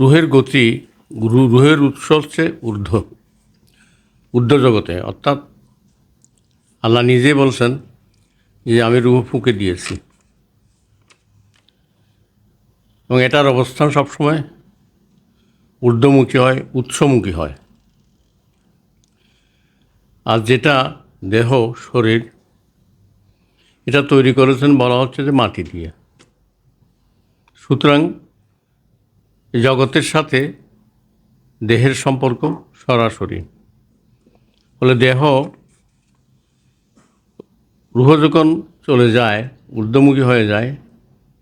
রুহের গতি রুহের উৎস হচ্ছে ঊর্ধ্ব। ঊর্ধ্ব জগতে, অর্থাৎ আল্লাহ নিজে বলছেন যে, আমি রুহ ফুঁকে দিয়েছি। এবং এটার অবস্থান সবসময় ঊর্ধ্বমুখী হয়, উৎসমুখী হয়। আর যেটা দেহ, শরীর, এটা তৈরি করেছেন বলা হচ্ছে যে মাটি দিয়ে। সুতরাং জগতের সাথে দেহের সম্পর্ক সরাসরি। ফলে দেহ রুহ যখন চলে যায়, ঊর্ধ্বমুখী হয়ে যায়,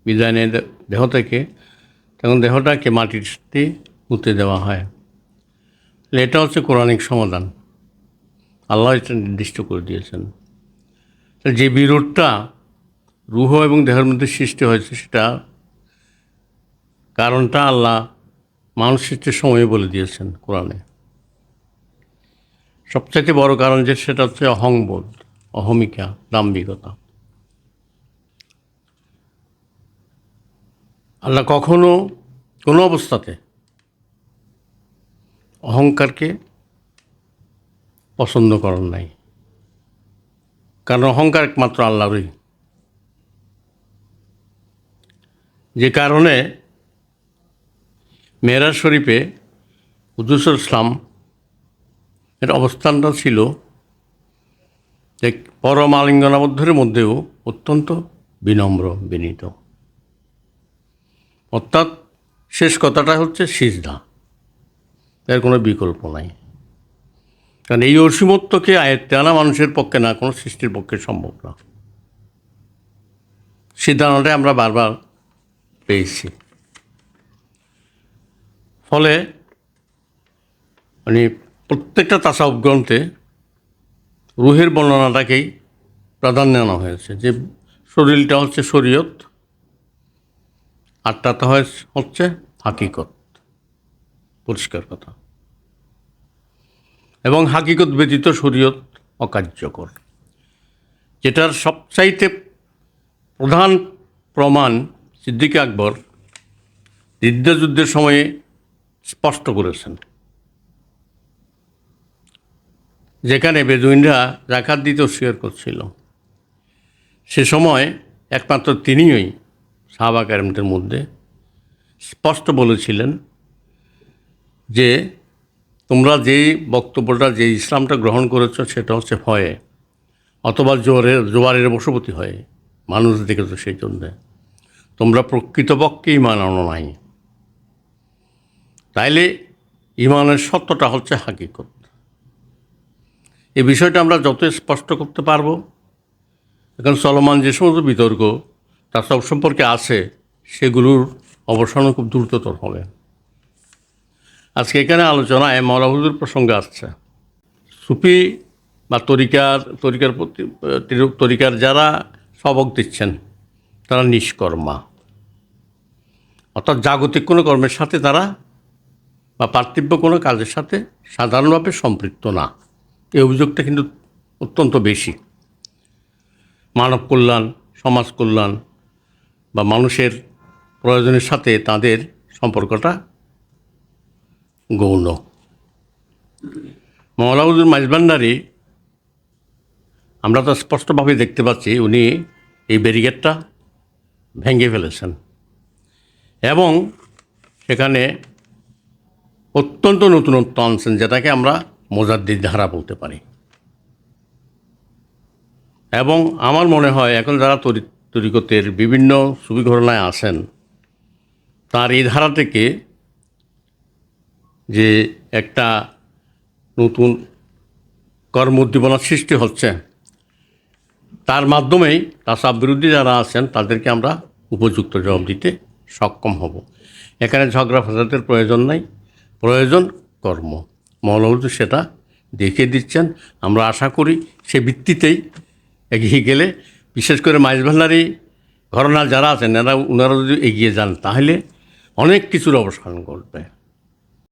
বিদায় নেয় দেহ থেকে, তখন দেহটাকে মাটির সাথে পুঁতে দেওয়া হয়। এটা হচ্ছে কোরআনিক সমাধান। আল্লাহ এটা নির্দিষ্ট করে দিয়েছেন। যে বিরোধটা রুহ এবং দেহের মধ্যে সৃষ্টি হয়েছে, সেটা কারণটা আল্লাহ মানুষের চেয়ে সময় বলে দিয়েছেন কোরআনে। সবচাইতে বড় কারণ যে সেটা হচ্ছে অহংবোধ, অহমিকা, দাম্ভিকতা। আল্লাহ কখনো কোনো অবস্থাতে অহংকারকে পছন্দ করেন নাই। কারণ অহংকার একমাত্র আল্লাহরই। যে কারণে মেয়েরাজ শরীফে হুজুসুল ইসলাম এর অবস্থানটা ছিল যে পরম আলিঙ্গনাবদ্ধের মধ্যেও অত্যন্ত বিনম্র, বিনীত। অর্থাৎ শেষ কথাটা হচ্ছে সিজদা। এর কোনো বিকল্প নাই। কারণ এই অসীমত্বকে আয়ত্তে আনা মানুষের পক্ষে না, কোনো সৃষ্টির পক্ষে সম্ভব না। সিদ্ধান্তটা আমরা বারবার পেয়েছি। ফলে মানে প্রত্যেকটা তাসাউফ গ্রন্থে রুহের বর্ণনাটাকেই প্রাধান্য আনা হয়েছে যে শরীরটা হচ্ছে শরীয়ত আটটাতে হচ্ছে হাকিকত। পরিষ্কার কথা। এবং হাকিকত ব্যতীত শরীয়ত অকার্যকর। যেটার সবচাইতে প্রধান প্রমাণ সিদ্দিক আকবর যুদ্ধের সময়ে স্পষ্ট করেছেন। যেখানে বেদুইনরা জাকাত দিতে অস্বীকার করছিল। সে সময় একমাত্র তিনিই সাহাবা কারিমদের মধ্যে স্পষ্ট বলেছিলেন যে, তোমরা যেই বক্তব্যটা যে ইসলামটা গ্রহণ করেছ, সেটা হচ্ছে ভয়ে অথবা জোয়ারের জোয়ারের বশবতী হয়ে মানুষ দেখেছ সেই জন্যে। তোমরা প্রকৃতপক্ষে ইমান আনো নাই। তাইলে ইমানের সত্যটা হচ্ছে হাকিকত। এই বিষয়টা আমরা যত স্পষ্ট করতে পারব। এখন চলমান যে সমস্ত বিতর্ক, তার সব সম্পর্কে আছে, সেগুলোর অবসানও খুব দ্রুততর হবে। আজকে এখানে আলোচনায় মৌলাহুদুর প্রসঙ্গে আসছে। সুফি বা তরিকার তরিকার প্রতি তরিকার যারা সবক দিচ্ছেন, তারা নিষ্কর্মা। অর্থাৎ জাগতিক কোনো কর্মের সাথে তারা বা পার্থিব্য কোনো কাজের সাথে সাধারণভাবে সম্পৃক্ত না। এই অভিযোগটা কিন্তু অত্যন্ত বেশি। মানব কল্যাণ, সমাজ কল্যাণ বা মানুষের প্রয়োজনের সাথে তাদের সম্পর্কটা গৌণ। মৌলাউদ্দিন মাইজবান্ডারি আমরা তো স্পষ্টভাবে দেখতে পাচ্ছি উনি এই ব্যারিকেডটা ভেঙে ফেলেছেন। এবং সেখানে অত্যন্ত নতুনত্ব আনছেন, যেটাকে আমরা মোজাদ্দিদ ধারা বলতে পারি। এবং আমার মনে হয়, এখন যারা তরি, তরিকতের বিভিন্ন সুবি ঘটনায় আসেন তার এই ধারা থেকে যে একটা নতুন কর্ম উদ্দীপনার সৃষ্টি হচ্ছে, তার মাধ্যমেই তাসাব বিরোধী যারা আছেন, তাদেরকে আমরা উপযুক্ত জবাব দিতে সক্ষম হব। এখানে ঝগড়া ফেসাদের প্রয়োজন নাই। প্রয়োজন কর্ম। মৌলভূত সেটা দেখিয়ে দিচ্ছেন। আমরা আশা করি সে ভিত্তিতেই এগিয়ে গেলে, বিশেষ করে মাইজভান্ডারি ঘরনা যারা আছেন, এরা ওনারা যদি এগিয়ে যান, তাহলে অনেক কিছুর অবসান ঘটবে।